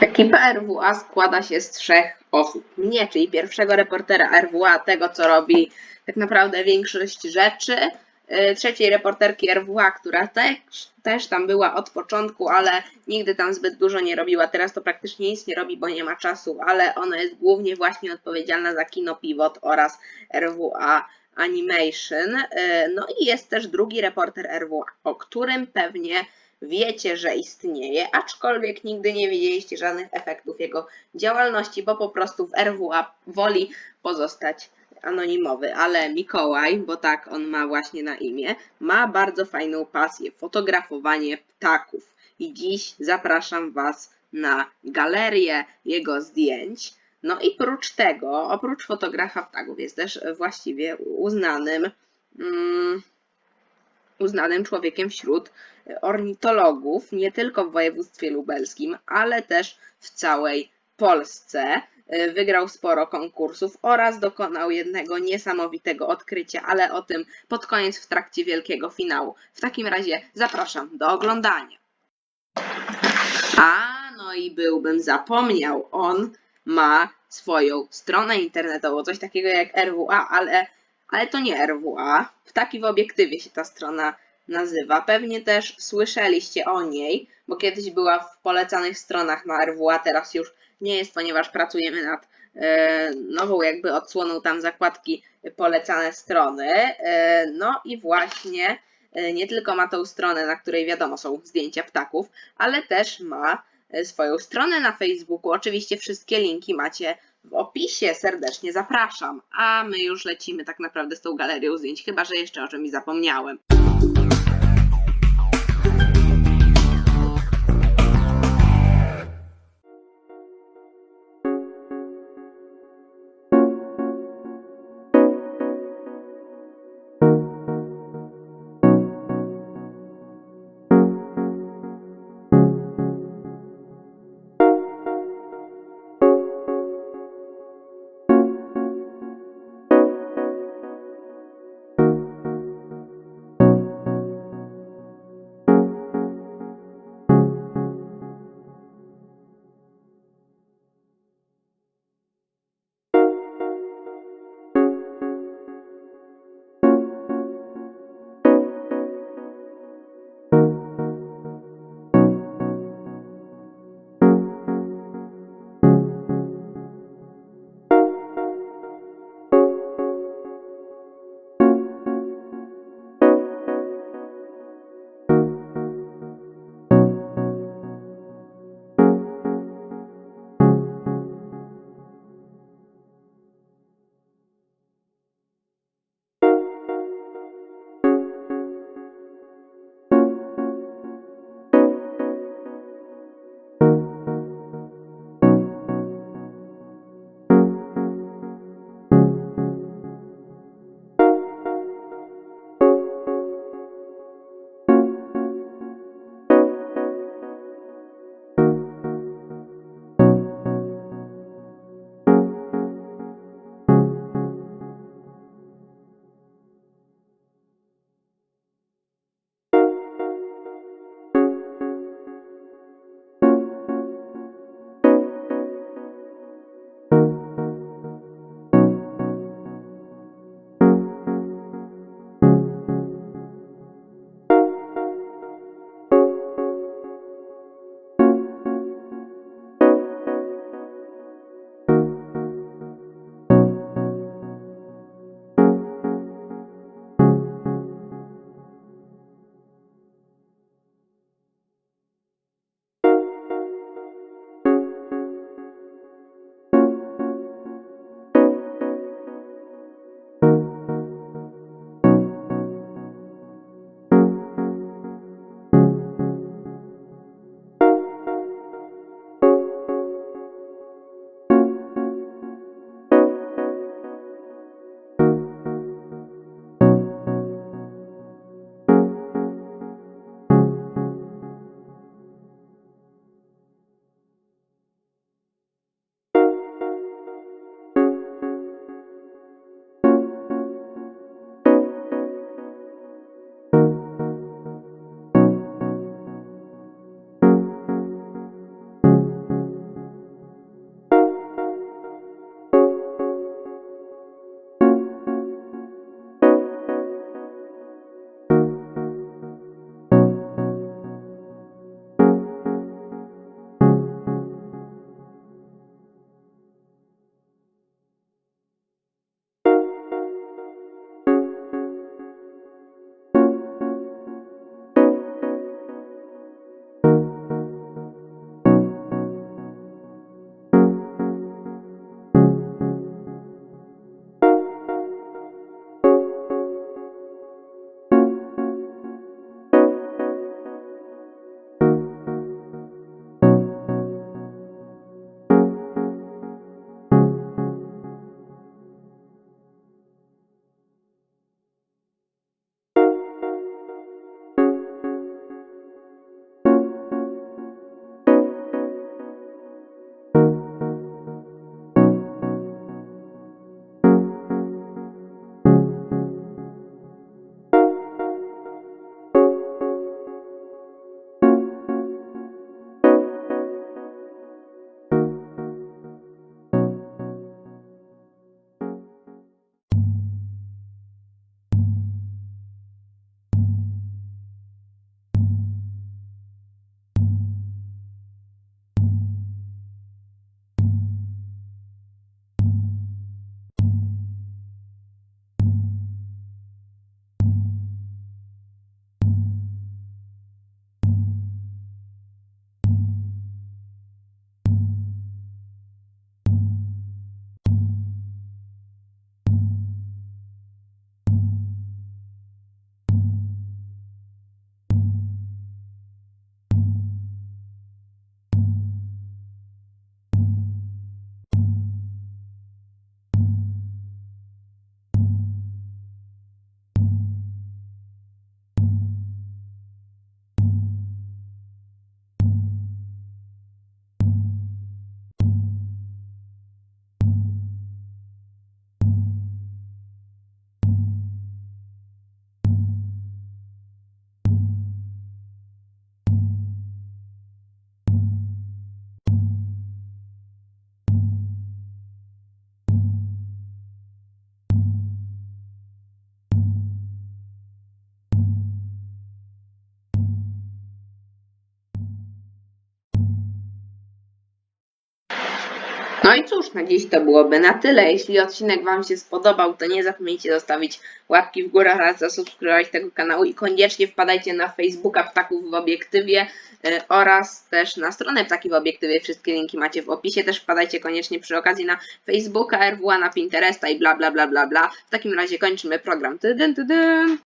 Ekipa RWA składa się z trzech osób. Mnie, czyli pierwszego reportera RWA, tego co robi tak naprawdę większość rzeczy. y, Trzeciej reporterki RWA, która też, też tam była od początku, ale nigdy tam zbyt dużo nie robiła. Teraz to praktycznie nic nie robi, bo nie ma czasu, ale ona jest głównie właśnie odpowiedzialna za Kino Pivot oraz RWA Animation. Y, No i jest też drugi reporter RWA, o którym pewnie wiecie, że istnieje, aczkolwiek nigdy nie widzieliście żadnych efektów jego działalności, bo po prostu w RWA woli pozostać anonimowy, ale Mikołaj, bo tak on ma właśnie na imię, ma bardzo fajną pasję fotografowanie ptaków. I dziś zapraszam Was na galerię jego zdjęć. No i prócz tego, oprócz fotografa ptaków, jest też właściwie uznanym, mm, uznanym człowiekiem wśród ornitologów, nie tylko w województwie lubelskim, ale też w całej Polsce. Y, Wygrał sporo konkursów oraz dokonał jednego niesamowitego odkrycia, ale o tym pod koniec w trakcie wielkiego finału. W takim razie zapraszam do oglądania. A no i byłbym zapomniał, on ma swoją stronę internetową, coś takiego jak RWA, ale, ale to nie RWA. Ptaki w obiektywie się ta strona nazywa. Pewnie też słyszeliście o niej, bo kiedyś była w polecanych stronach na RWA, teraz już nie jest, ponieważ pracujemy nad e, nową jakby odsłoną tam zakładki polecane strony. E, no i właśnie e, nie tylko ma tą stronę, na której wiadomo są zdjęcia ptaków, ale też ma swoją stronę na Facebooku. Oczywiście wszystkie linki macie w opisie. Serdecznie zapraszam. A my już lecimy tak naprawdę z tą galerią zdjęć, chyba że jeszcze o czymś zapomniałem. No i cóż, na dziś to byłoby na tyle. Jeśli odcinek Wam się spodobał, to nie zapomnijcie zostawić łapki w górę oraz zasubskrybować tego kanału i koniecznie wpadajcie na Facebooka Ptaków w Obiektywie y, oraz też na stronę Ptaki w Obiektywie. Wszystkie linki macie w opisie. Też wpadajcie koniecznie przy okazji na Facebooka, RWA, na Pinteresta i bla bla bla bla bla. W takim razie kończymy program. Tydyn, tydyn.